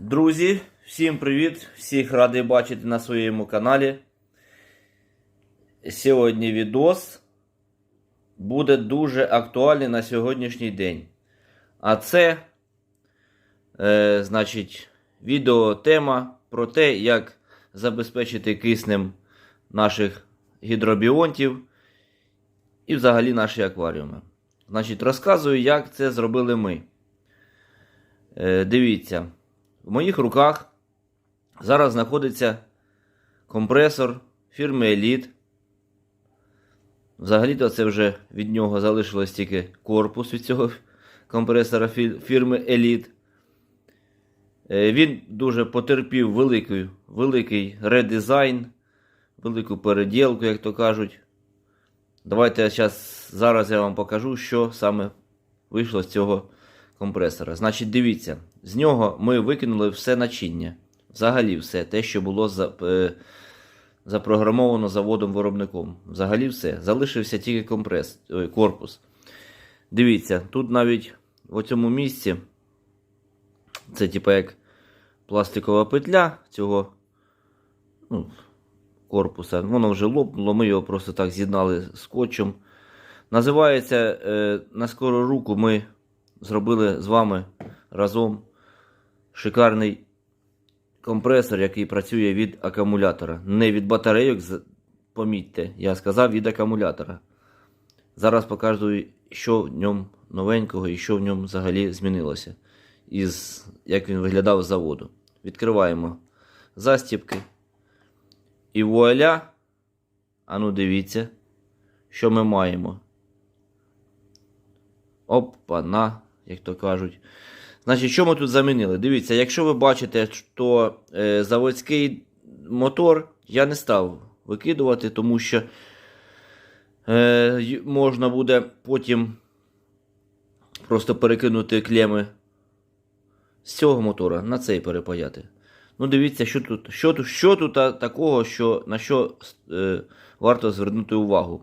Друзі, всім привіт! Всіх радий бачити на своєму каналі. Сьогодні відос буде дуже актуальний на сьогоднішній день. А це, е, значить, відеотема про те, як забезпечити киснем наших гідробіонтів і взагалі наші акваріуми. Значить, розказую, як це зробили ми. Е, дивіться. В моїх руках зараз знаходиться компресор фірми Elite. Взагалі-то це вже від нього залишилось тільки корпус від цього компресора фірми Elite. Е, Він дуже потерпів великий, великий редизайн, велику переділку, як то кажуть. Давайте я щас, зараз я вам покажу, що саме вийшло з цього компресора. Значить, дивіться, з нього ми викинули все начиння. Взагалі все, те, що було за, е, запрограмовано заводом-виробником. Взагалі все. Залишився тільки компрес, ой, корпус. Дивіться, тут навіть в цьому місці це типа як пластикова петля цього ну, корпуса. Воно вже лопнуло, ми його просто так з'єднали скотчем. Називається е, на скору руку ми зробили з вами разом шикарний компресор, який працює від акумулятора. Не від батарейок, помітьте, я сказав від акумулятора. Зараз покажу, що в ньому новенького і що в ньому взагалі змінилося. Із, як він виглядав з заводу. Відкриваємо застібки. І вуаля. А ну дивіться, що ми маємо. Опа-на, як то кажуть. Значить, що ми тут замінили? Дивіться, якщо ви бачите, що е, заводський мотор я не став викидувати, тому що е, можна буде потім просто перекинути клеми з цього мотора на цей перепаяти. Ну, дивіться, що тут, що тут, що тут такого, що, на що е, варто звернути увагу.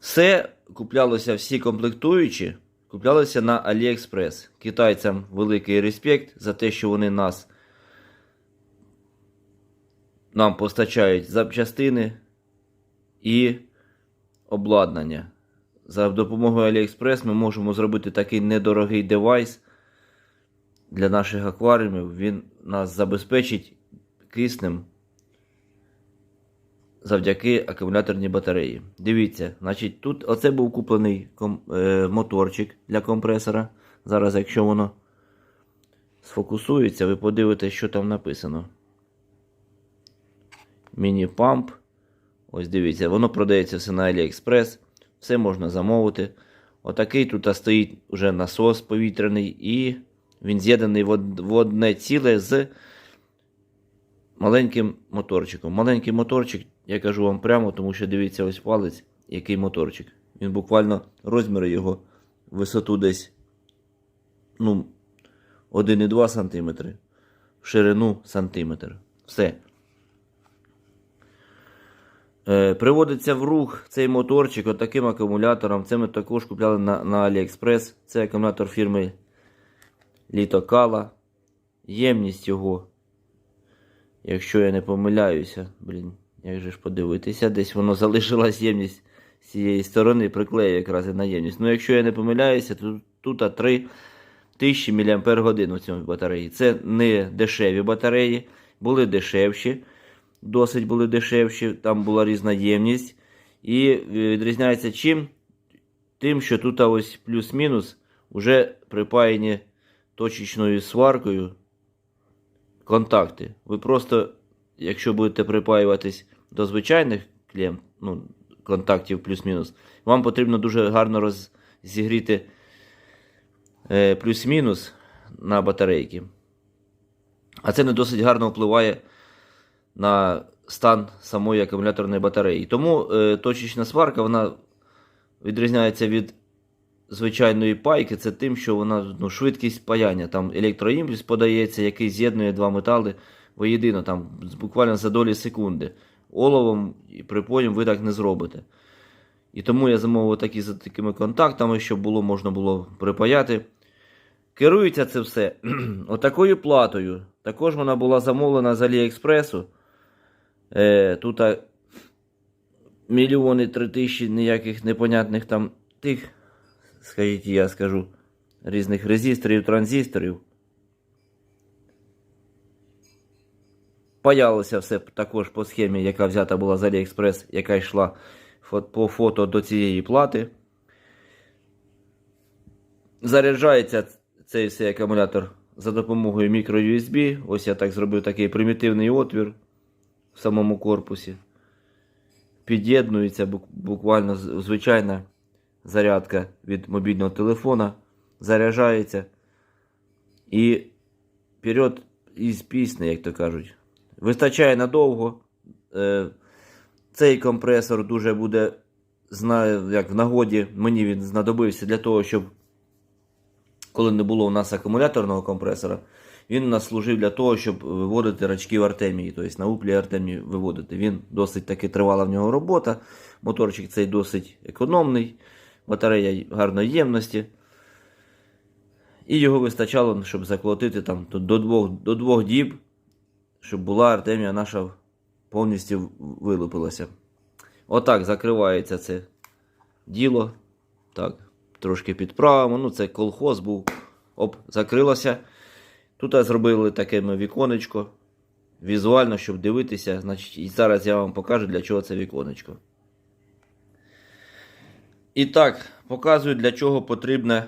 Все куплялося, всі комплектуючі, куплялося на AliExpress. Китайцям великий респект за те, що вони нас нам постачають запчастини і обладнання. За допомогою AliExpress ми можемо зробити такий недорогий девайс для наших акваріумів. Він нас забезпечить киснем завдяки акумуляторній батареї. Дивіться, значить, тут оце був куплений ком, е, моторчик для компресора. Зараз, якщо воно сфокусується, ви подивитесь, що там написано. Міні-памп. Ось дивіться, воно продається все на AliExpress. Все можна замовити. Отакий тут стоїть уже насос повітряний, і він з'єднаний в одне ціле з маленьким моторчиком. Маленький моторчик, я кажу вам прямо, тому що дивіться ось палець, який моторчик. Він буквально розміри його висоту десь ну, 1,2 см, в ширину сантиметр. Все. Е, приводиться в рух цей моторчик отаким акумулятором. Це ми також купляли на, на AliExpress. Це акумулятор фірми Літокала. Ємність його Якщо я не помиляюся, блін, як же ж подивитися, десь воно залишилась ємність з цієї сторони, приклею якраз і на ємність. Ну, якщо я не помиляюся, то тут 3000 мАч у цьому батареї. Це не дешеві батареї, були дешевші, досить були дешевші, там була різна ємність. І відрізняється чим? Тим, що тут ось плюс-мінус вже припаяні точечною сваркою контакти. Ви просто, якщо будете припаюватись до звичайних клем, ну, контактів плюс-мінус, вам потрібно дуже гарно розігріти е, плюс-мінус на батарейки. А це не досить гарно впливає на стан самої акумуляторної батареї. Тому е, точечна сварка вона відрізняється від звичайної пайки, це тим, що вона ну, швидкість паяння. Там електроімпульс подається, який з'єднує два метали воєдино, там буквально за долі секунди. Оловом і припоєм ви так не зробите. І тому я замовив такі з такими контактами, щоб було можна було припаяти Керується це все отакою платою. Також вона була замовлена з Аліекспресу. Е, тут мільйони три тисячі ніяких непонятних там тих, скажіть, я скажу, різних резисторів, транзисторів. Паялося все також по схемі, яка взята була з Аліекспрес, яка йшла по фото до цієї плати. Заряджається цей цей акумулятор за допомогою мікро-USB. Ось я так зробив такий примітивний отвір в самому корпусі. Під'єднується буквально звичайна зарядка від мобільного телефона. Заряджається. І вперед із пісні, як то кажуть. Вистачає надовго. Е, Цей компресор дуже буде як в нагоді. Мені він знадобився для того, щоб коли не було у нас акумуляторного компресора, він у нас служив для того, щоб виводити рачки в Артемії, тобто на уклі Артемії виводити. Він досить таки тривала в нього робота. Моторчик цей досить економний, батарея гарної ємності. І його вистачало, щоб заколотити там до- двох, до двох діб, щоб була Артемія наша повністю вилупилася. Отак закривається це діло. Так, трошки підправимо. Ну, це колхоз був. Оп, закрилося. Тут зробили таке ми віконечко. Візуально, щоб дивитися. Значить, і зараз я вам покажу, для чого це віконечко. І так, показую, для чого потрібне.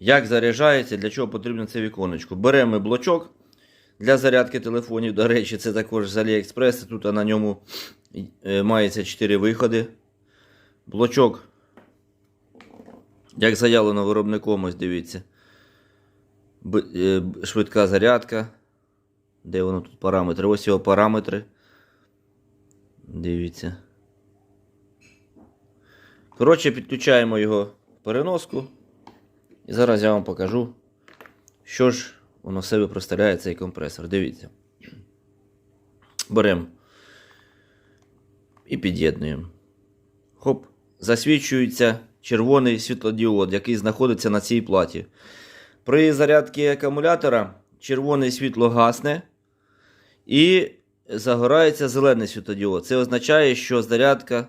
Як заряджається, для чого потрібно це віконечко. Беремо блочок для зарядки телефонів. До речі, це також з AliExpress. Тут на ньому е, мається 4 виходи. Блочок як заявлено виробником, ось дивіться. Е, швидка зарядка. Де воно тут параметри? Ось його параметри. Дивіться. Коротше, підключаємо його в переноску. І зараз я вам покажу, що ж воно в себе представляє цей компресор. Дивіться. Беремо і під'єднуємо. Хоп, засвічується червоний світлодіод, який знаходиться на цій платі. При зарядці акумулятора червоне світло гасне і загорається зелений світлодіод. Це означає, що зарядка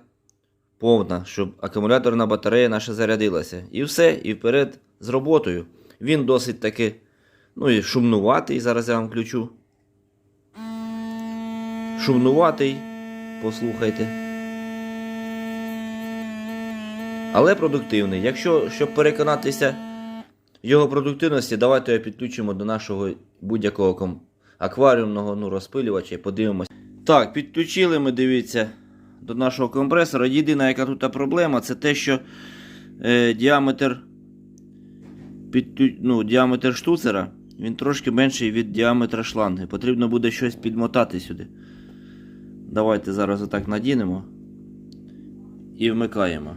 повна, щоб акумуляторна батарея наша зарядилася. І все, і вперед з роботою. Він досить таки ну і шумнуватий. Зараз я вам включу. Шумнуватий, послухайте. Але продуктивний. Якщо, щоб переконатися його продуктивності, давайте його підключимо до нашого будь-якого акваріумного ну, розпилювача і подивимося. Так, підключили ми, дивіться, до нашого компресора. Єдина, яка тут проблема, це те, що е, діаметр, підклю... ну, діаметр штуцера він трошки менший від діаметра шланги. Потрібно буде щось підмотати сюди. Давайте зараз отак надінемо і вмикаємо.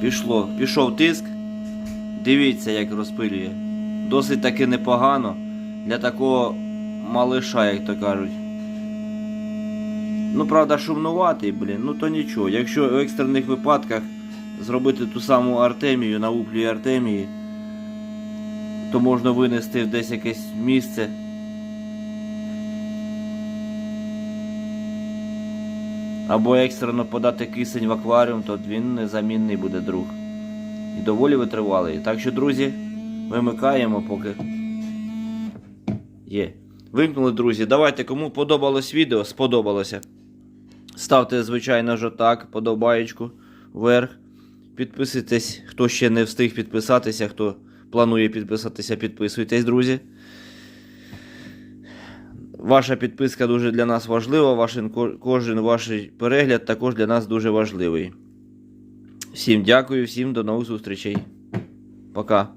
Пішло, пішов тиск. Дивіться, як розпилює. Досить таки непогано для такого малиша, як то кажуть. Ну, правда, шумнуватий, блін, ну то нічого. Якщо в екстрених випадках зробити ту саму Артемію на уплі Артемії, то можна винести в десь якесь місце. Або екстрено подати кисень в акваріум, то він незамінний буде друг. І доволі витривалий. Так що, друзі, вимикаємо поки. Є. Вимкнули, друзі. Давайте, кому подобалось відео, сподобалося. Ставте, звичайно ж, так, подобаєчку вверх. Підписуйтесь, хто ще не встиг підписатися, хто планує підписатися, підписуйтесь, друзі. Ваша підписка дуже для нас важлива. Ко- кожен ваш перегляд також для нас дуже важливий. Всім дякую, всім до нових зустрічей. Пока.